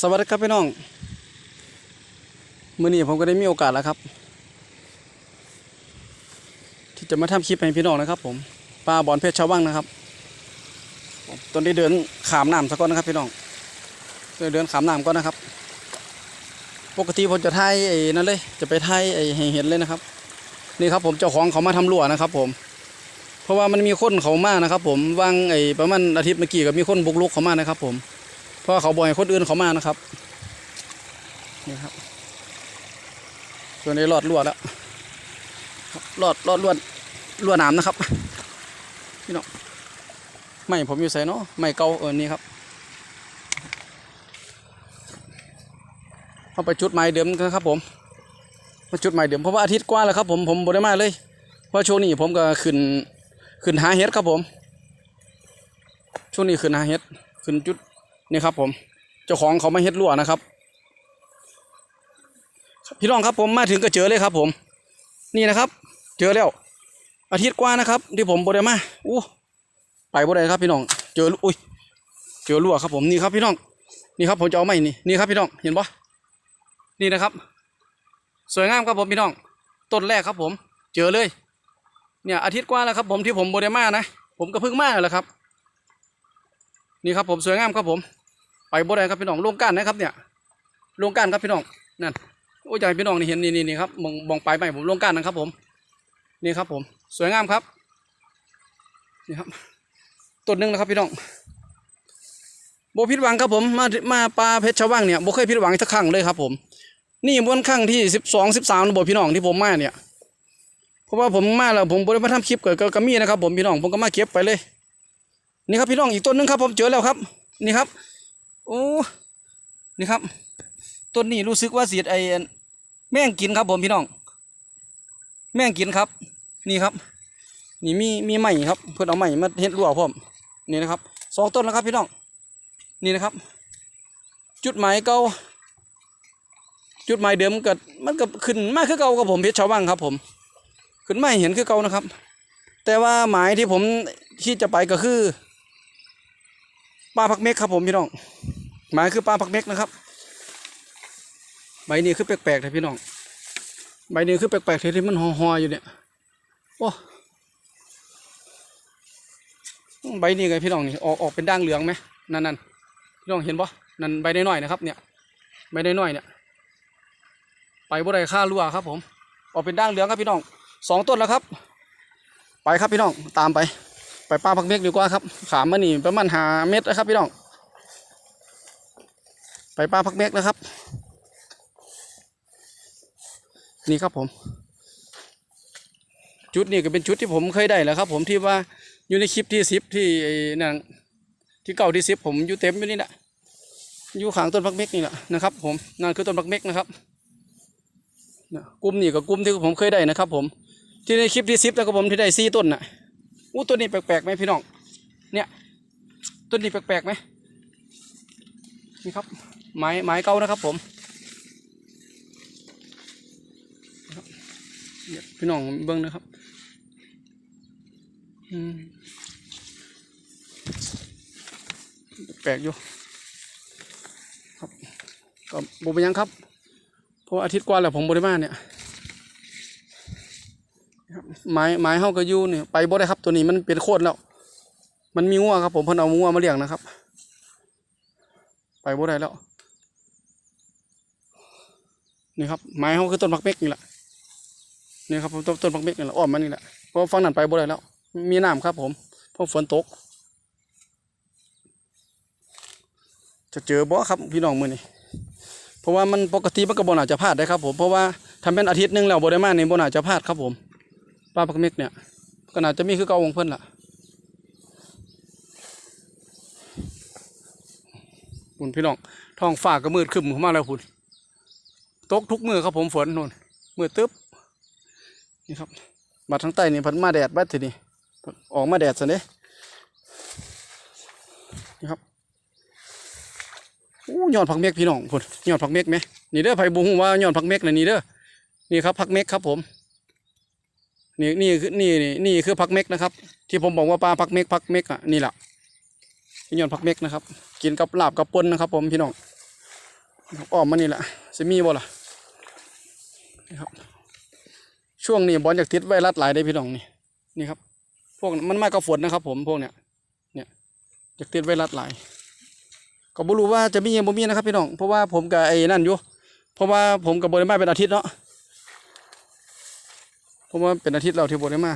สวัสดีครับพี่น้องเมื้อนี้ผมก็ได้มีโอกาสแล้วครับ ที่จะมาทำคลิปให้พี่น้องนะครับ ผมปลาบอลเพชรชาววังนะครับตอนนี้เดินขามน้ำสักก่อนนะครับ พี่น้องเดินเดินขามน้ำก่อนนะครับ ปกติผมจะถ่ายไอ้นั่นเลย จะไปถ่ายไอ้เห็นเลยนะครับ นี่ครับผมเจ้าของเขามาทำรั้วนะครับ ผม เพราะว่ามันมีคนเขามานะครับ ผมวางไอ้ประมาณอาทิตย์เมื่อกี้ก็มีคนบุกรุกเขามานะครับ ผม เพราะเขาบ่อยคนอื่นเขามานะครับ นี่ครับ ตัวนี้รอดรั่วแล้วรอดรอดรั่วรั่วน้ำนะครับ พี่น้องไม่ผมอยู่ใส่เนาะไม่เก่าเออนี่ครับเอาไปจุดไม้เดิมนะครับ ผมมาจุดไม้เดิมเพราะว่าอาทิตย์กว่าแล้วครับผมผมบ่ได้มาเลยเพราะช่วงนี้ผมก็ขึ้นขึ้นหาเห็ดครับผมช่วงนี้ขึ้นหาเห็ดขึ้นจุด นี่ครับ ผมเจ้าของเขาไมาเฮ็ดรั่วนะครับ พี่น้องครับผมมาถึงก็เจอเลยครับ ผม นี่นะครับ เจอแล้ว อาทิตย์กว่านะครับ ที่ผมบได้มาอู้ไปบ่ได้ครับ พี่น้อง เจออุ้ยเจอรั่วครับ ผมนี่ครับพี่น้อง นี่ครับผมจะเอาไม้นี่นี่ครับพี่น้องเห็นปะนี่นะครับ สวยงามครับผมพี่น้องต้นแรกครับ ผม เจอเลย เนี่ยอาทิตย์กว่าแล้วครับ ผมที่ผมบได้มานะผมก็เพิ่งมาแหละครับ นี่ครับผมสวยงามครับผม ไปบ่ได้ครับพี่น้องโรงกลันนะครับเนี่ยโรงกลันครับพี่น้องนั่นโอ้ยอยากให้พี่น้องนี่เห็นนี่นี่นี่ครับมองมองไปไหมผมโรงกลันนะครับผมนี่ครับผมสวยงามครับนี่ครับต้นหนึ่งนะครับพี่น้องโบผิดหวังครับผมมามาปลาเพชรชววังเนี่ยโบเคยผิดหวังสักครั้งเลยครับผมนี่ม้วนครั้งที่สิบสองสิบสามโบพี่น้องที่ผมมาเนี่ยเพราะว่าผมมาแล้วผมบได้มาทำคลิปเกิดกับมีนะครับผมพี่น้องผมก็มาเก็บไปเลย นี่ครับพี่น้องอีกต้นหนึงครับ ผมเจอแล้วครับ นี่ครับโอ้นี่ครับ ต้นนี้รู้สึกว่าเสียดไออันแม่งกินครับ ผมพี่น้อง แม่งกินครับ นี่ครับ นี่มีมีไม้ครับ เพื่อนเอาไม้มาเฮ็ดรั่วพร้อมนี่นะครับสองต้นแล้วครับพี่น้อง นี่นะครับ จุดหมายเก่าจุดหมายเดิมก็มันก็ขึ้นมาคือเก่ากับผมเพชรชาววังครับ ผม ขึ้นไมาให้เห็นคือเก่านะครับ แต่ว่าหมายที่ผมที่จะไปก็คือ ปลาพักเม็กครับผมพี่น้องหมายคือปลาพักเม็กนะครับ ใบนี้คือแปลกๆเลยพี่น้อง ใบนี้คือแปลกๆที่มันห่อๆอยู่เนี่ยโอ้ใบนี้ไงพี่น้องนี่ออกออกเป็นด่างเหลืองไหมนั่นนั่นพี่น้องเห็นปะนั่นใบน้อยๆนะครับ เนี่ยใบน้อยๆเนี่ยไปบ่ได้ค่ารั่วครับ ผม ออกเป็นด่างเหลืองครับพี่น้องสองต้นแล้วครับ ไปครับพี่น้องตามไป ไปปลาพักเมกดีกว่าครับ ขามมานี่ประมาณหาเม็ดนะครับพี่น้อง ไปปลาพักเมกนะครับ นี่ครับผม จุดนี้ก็เป็นจุดที่ผมเคยได้แล้วครับ ผมที่ว่าอยู่ในคลิปที่สิบที่นั่นที่เก่าที่สิบผมอยู่เต็มอยู่นี่แหละอยู่ขางต้นพักเมกนี่แหละนะครับ ผมนั่นคือต้นพักเมกนะครับกลุ่มนี้กับกลุ่มที่ผมเคยได้นะครับ ผมที่ในคลิปที่สิบนะครับผมที่ได้สี่ต้นน่ะ อู้ตัวนี้แปลกๆไหมพี่น้อง เนี่ยต้นนี้แปลกๆไหมนี่ครับไม้ไม้เก่านะครับผมพี่น้องเบิ้งนะครับแปลกอยู่ครับก็บุบยังครับเพราะอาทิตย์กว่าแล้วผมบริมาเนี่ย ไม้ไม้เฮาก็อยู่เนี่ยไปบ่ได้ครับ ตัวนี้มันเป็นโคตรแล้ว มันมีงัวครับ ผมเพิ่นเอางัวมาเลี้ยงนะครับ ไปบ่ได้แล้วนี่ครับไม้เฮาคือต้นพักเม็กนี่แหละนี่ครับผมต้นต้นพักเม็กนี่แหละอ้อมมันนี่แหละเพราะฝั่งนั้นไปบ่ได้แล้ว มีน้ำครับ ผมเพราะฝนตก จะเจอบ่ครับพี่น้องมื้อนี้เพราะว่ามันปกติมันก็บ่น่าจะพลาดได้ครับ ผมเพราะว่าทำเป็นอาทิตย์หนึงแล้วบ่ได้มานี่บ่น่าจะพลาดครับผม ปลาปักเม็กเนี่ยก็น่าจะมีคือเก่าของเพิ่นล่ะคุณพี่น้องท้องฟ้าก็มืดครึ้มเข้ามาแล้วคุณตกทุกมือครับผมฝนนู่นมืดตึ๊บนี่ครับบัดทั้งใต้นี่พันมาแดดบัดทีนี้ออกมาแดดซะเด้นี่ครับอู้ยอดผักเม็กพี่น้องพุ่นยอดผักเม็กไหมนี่เด้อไผ่บุ้งว่า ยอดผักเม็กเลยนี่เด้อนี่ครับผักเม็กครับผม นี่นี่คือนี่นี่นี่คือพักเม็กนะครับ ที่ผมบอกว่าปลาพักเม็กพักเม็กอะนี่แหละพี่ยอนพักเม็กนะครับ กินกับลาบกับป่นนะครับ ผมพี่น้องอ้อมมานี่แหละจะมีบ่ล่ะนี่ครับ ช่วงนี้บอลอยากติดไวรัสหลายได้พี่น้องนี่นี่ครับ พวกมันมากับฝนนะครับ ผมพวกเนี้ยเนี่ยอยากติดไวรัสหลายก็บ่รู้ว่าจะมีบ่มีนะครับพี่น้องเพราะว่าผมกับไอ้นั่นอยู่เพราะว่าผมกับบริมาเป็นอาทิตย์เนาะ ราะว่าเป็นอาทิตย์เราที่บริมา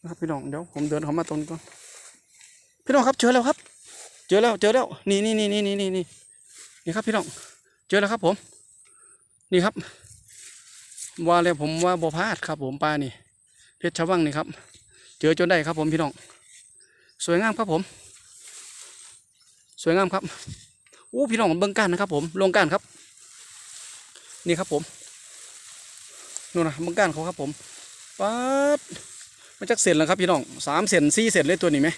นะครับพี่น้องเดี๋ยวผมเดินเข้ามาตรงนี้ก่อนพี่น้องครับเจอแล้วครับ เจอแล้วเจอแล้วนี่นี่นี่นี่นี่นี่นี่นี่ครับพี่น้องเจอแล้วครับผม นี่ครับ ว่าแล้วผมว่าบ่พลาดครับ ผมปลานี่เพชรชววังนี่ครับ เจอจนได้ครับผมพี่น้อง สวยงามครับผม สวยงามครับอู้พี่น้องเบิ้งก้านนะครับ ผมลงก้านครับ นี่ครับผม นู่นนะเบิ้งก้านเขาครับผมป๊าดมาจากเส้นแล้วครับพี่น้องสามเส้นสี่เส้นเลยตัวนี้ไหม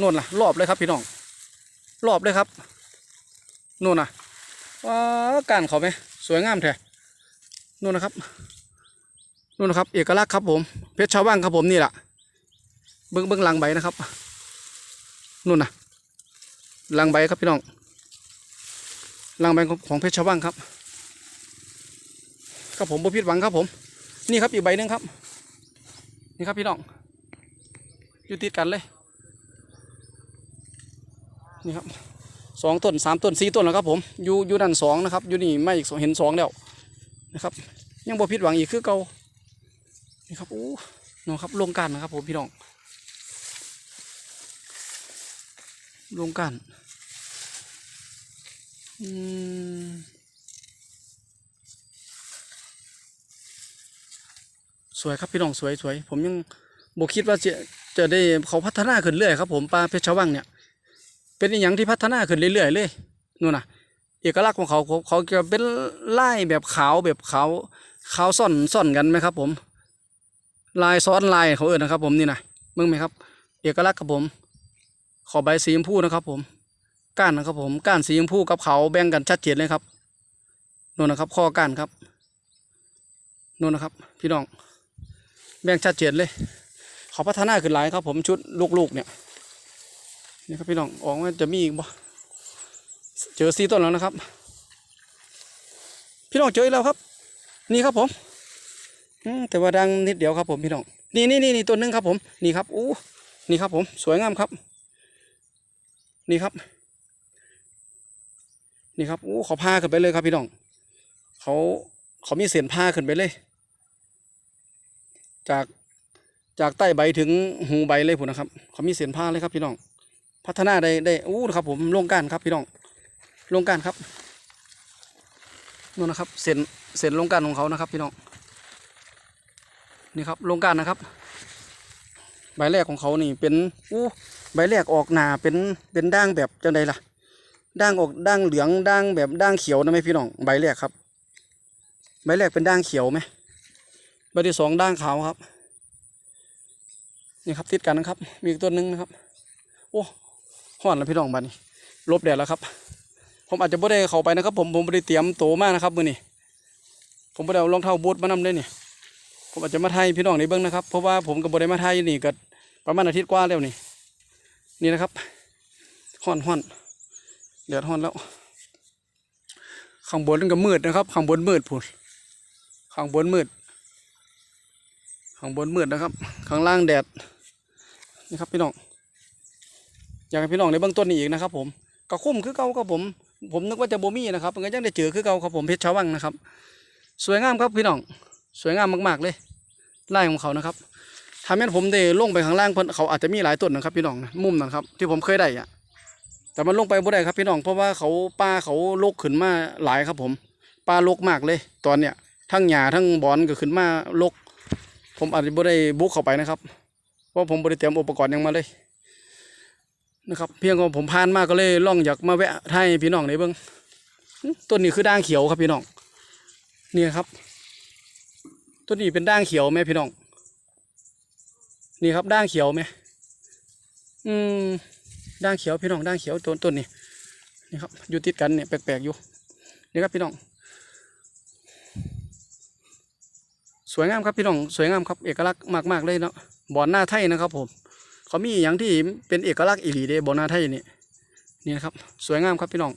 นู่นล่ะรอบเลยครับพี่น้องรอบเลยครับนู่นน่ะว้าก้านเขาไหมสวยงามแท้นู่นนะครับนู่นนะครับ เอกลักษณ์ครับผมเพชรชาวบ้านครับผมนี่แหละเบิ้องเบิ้องหลังใบนะครับนู่นน่ะลังใบครับพี่น้องลังใบของเพชรชาวบ้านครับ ครับผมบ่ผิดหวังครับผม นี่ครับอีกใบหนึงครับ นี่ครับพี่น้องอยู่ติดกันเลย นี่ครับสองต้นสามต้นสี่ต้นแล้วครับผมอยู่อยู่ด้านสองนะครับอยู่นี่ไม่อีกเห็นสองแล้วนะครับ ยังบ่ผิดหวังอีกคือเก่านี่ครับอู้น้องครับลงกันนะครับผมพี่น้องลงกันอืม วยครับพี่น้องสวยสวยผมยังบคิดว่าจะจะได้เขาพัฒนาขึ้นเรื่อยครับผมปลาเพชรชวังเนี่ย เป็นอย่างที่พัฒนาขึ้นเรื่อยๆเลยนู่นน่ะ เอกลักษณ์ของเขาเขาเขาจะเป็นลายแบบขาวแบบขาวขาวซ่อนซ่อนกันไหมครับ ผม ลายซ้อนลายเขาเอิญนะครับ ผมนี่นะมึงไหมครับ เอกลักษณ์ครับผม ขอใบสีชมพูนะครับ ผมก้านนะครับผมก้านสีชมพูกับเขาแบ่งกันชัดเจนเลยครับนู่นนะครับข้อก้านครับนู่นนะครับ พี่น้อง แบ่งชัดเจนเลยเขาพัฒนาขึ้นหลายครับผมชุดลูกๆเนี่ยนี่ครับพี่น้องออกมาจะมีอีกบ่เจอซีต้นแล้วนะครับ พี่น้องเจออีกแล้วครับ นี่ครับผมอืมแต่ว่าดังนิดเดียวครับผมพี่น้อง นี่นี่นี่นี่ต้นหนึงครับ ผมนี่ครับอู้นี่ครับ ผมสวยงามครับ นี่ครับ นี่ครับอู้เขาพาขึ้นไปเลยครับพี่น้องเขาเขามีเสียนผ้าขึ้นไปเลย จากจากใต้ใบถึงหูใบเลยผมนะครับ เขามีเสียนผ้าเลยครับพี่น้อง พัฒนาได้ได้อู้นะครับผมลงก้านครับพี่น้องลงก้านครับนู่นนะครับเส้นเส้นลงก้านของเขานะครับ พี่น้องนี่ครับลงก้านนะครับ ใบแรกของเขานี่เป็นอู้ใบแรกออกหนาเป็นเป็นด่างแบบจังใดล่ะด่างออกด่างเหลืองด่างแบบด่างเขียวนะไหมพี่น้องใบแรกครับ ใบแรกเป็นด่างเขียวไหม ใบที่สองด่างขาวครับ นี่ครับติดกันนะครับ มีอีกตัวหนึงนะครับ โอ้ห่อนแล้วพี่น้องบ้านนี้ลบแดดแล้วครับ ผมอาจจะไม่ได้เข้าไปนะครับ ผมผมไม่ได้เตรียมโตมากนะครับมือนี้ผมไม่ได้เอารองเท้าบูทมานำเลยนี่ผมอาจจะมาไทยพี่น้องในเบื้องนะครับ เพราะว่าผมกับบได้มาไทยนี่ก็ประมาณอาทิตย์กว่าแล้วนี่ นี่นะครับห่อนห่อนแดดห่อนแล้วข้างบนก็มืดนะครับข้างบนมืดพูดข้างบนมืด ข้างบนมืดนะครับ ข้างล่างแดดนี่ครับพี่น้องอยากให้พี่น้องในเบื้องต้นนี้อีกนะครับ ผมก็คุ้มคือเก่าครับผม ผมนึกว่าจะโบมี่นะครับมันยังได้เจอคือเก่าครับผมเพชรชาววังนะครับ สวยงามครับพี่น้อง สวยงามมาก ๆเลยลายของเขานะครับถ้าแม่นผมได้ลงไปข้างล่างเพิ่นเขาอาจจะมีหลายต้นนะครับ พี่น้องมุมนะครับ ที่ผมเคยได้อะแต่มันลงไปบ่ได้ครับพี่น้องเพราะว่าเขาป้าเขาลกขึ้นมาหลายครับผมป้าลกมากเลย ตอนเนี้ยทั้งหญ้าทั้งบอนก็ขึ้นมาลก ผมอาจจะบ่ได้บุกเข้าไปนะครับเพราะผมบ่ได้เตรียมอุปกรณ์ยังมาเลยนะครับ เพียงว่าผมผ่านมากก็เลยล่องอยากมาแวะให้พี่น้องได้เบิ่งต้นนี้คือด่างเขียวครับพี่น้องนี่ครับต้นนี้เป็นด่างเขียวไหมพี่น้อง นี่ครับด่างเขียวไหมอืมด่างเขียวพี่น้องด่างเขียวต้นต้นนี้นี่ครับอยู่ติดกันเนี่ยแปลกๆอยู่นี่ครับพี่น้อง สวยงามครับพี่น้องสวยงามครับเอกลักษณ์มากๆเลยเนาะบ่อนหน้าไทยนะครับผมเขามีอย่างที่เป็นเอกลักษณ์อีหลีเดบ่อนหน้าไทยนี่นี่นะครับสวยงามครับพี่น้อง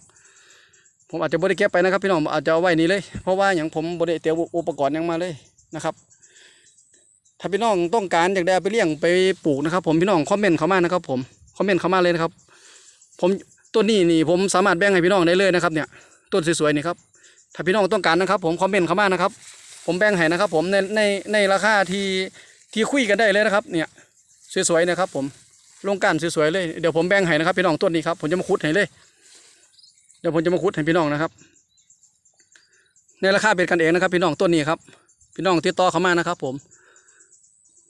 ผมอาจจะบริเก็บไปนะครับพี่น้องอาจจะเอาไว้นี่เลย เพราะว่าอย่างผมบริเตรียมอุปกรณ์ยังมาเลยนะครับ ถ้าพี่น้องต้องการอยากได้ไปเลี้ยงไปปลูกนะครับ ผมพี่น้องคอมเมนต์เข้ามานะครับ ผมคอมเมนต์เข้ามาเลยนะครับ ผมต้นนี้นี่ผมสามารถแบ่งให้พี่น้องได้เลยนะครับ เนี่ยต้นสวยๆนี่ครับถ้าพี่น้องต้องการนะครับ ผมคอมเมนต์เข้ามานะครับ ผมแบ่งให้นะครับ ผมในในในราคาที่ที่คุยกันได้เลยนะครับ เนี่ยสวยๆนะครับ ผมลงกันสวยๆเลยเดี๋ยวผมแบ่งให้นะครับพี่น้องต้นนี้ครับผมจะมาคุดให้เลย เดี๋ยวผมจะมาคุดให้พี่น้องนะครับ ในราคาเป็นกันเองนะครับ พี่น้องต้นนี้ครับ พี่น้องติดต่อเข้ามานะครับ ผม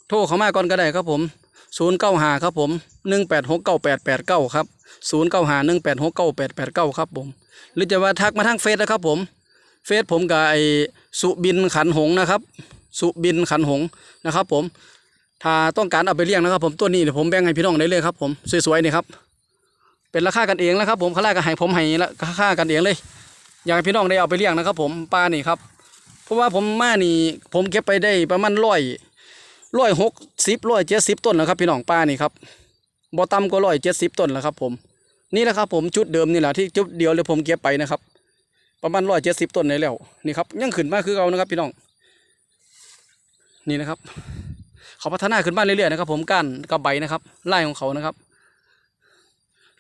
โทรเข้ามาก่อนก็ได้ครับ ผมศูนย์เก้าหาครับผมหนึ่งแปดหกเก้าแปดแปดเก้าครับศูนย์เก้าหาหนึ่งแปดหกเก้าแปดแปดเก้าครับผม หรือจะว่าทักมาทางเฟซนะครับผม เฟซผมกับไอสุบินขันหงนะครับ สุบินขันหงนะครับ ผม ถ้าต้องการเอาไปเลี้ยงนะครับ ผมตัวนี้เดี๋ยวผมแบ่งให้พี่น้องได้เลยครับ ผมสวยๆนี่ครับ เป็นราคากันเองนะครับ ผมเขาแรกก็ให้ผมให้ละราคากันเองเลย อยากให้พี่น้องได้เอาไปเลี้ยงนะครับ ผมปลานี่ครับเพราะว่าผมมานี่ ผมเก็บไปได้ประมาณร้อยร้อยหกสิบร้อยเจ็ดสิบต้นแล้วครับพี่น้องปลานี่ครับบ่ต่ำก็ร้อยเจ็ดสิบต้นแล้วครับ ผมนี่แหละครับผมจุดเดิมนี่แหละที่จุดเดียวเลยผมเก็บไปนะครับ ประมาณร้อยเจ็ดสิบต้นเลยแล้วนี่ครับยังขึ้นมาคือเรานะครับ พี่น้อง นี่นะครับ เขาพัฒนาขึ้นมาเรื่อยๆนะครับ ผมก้านกับใบนะครับไล่ของเขานะครับ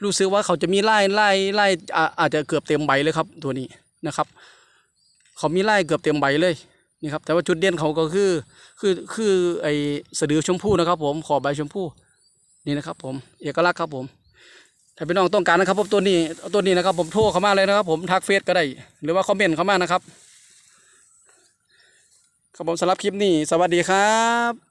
รู้สึกว่าเขาจะมีไล่ไล่ไล่อาจจะเกือบเต็มใบเลยครับ ตัวนี้นะครับ เขามีไล่เกือบเต็มใบเลยนี่ครับแต่ว่าจุดเด่นเขาก็คือคือคือไอสะดือชมพูนะครับ ผมขอบใบชมพูนี่นะครับ ผมเอกลักษณ์ครับผม ถ้าพี่น้องต้องการนะครับผมตัวนี้ตัวนี้นะครับ ผมโทรเข้ามาเลยนะครับ ผมทักเฟซก็ได้ หรือว่าคอมเมนต์เข้ามานะครับครับผมสำหรับคลิปนี้ สวัสดีครับ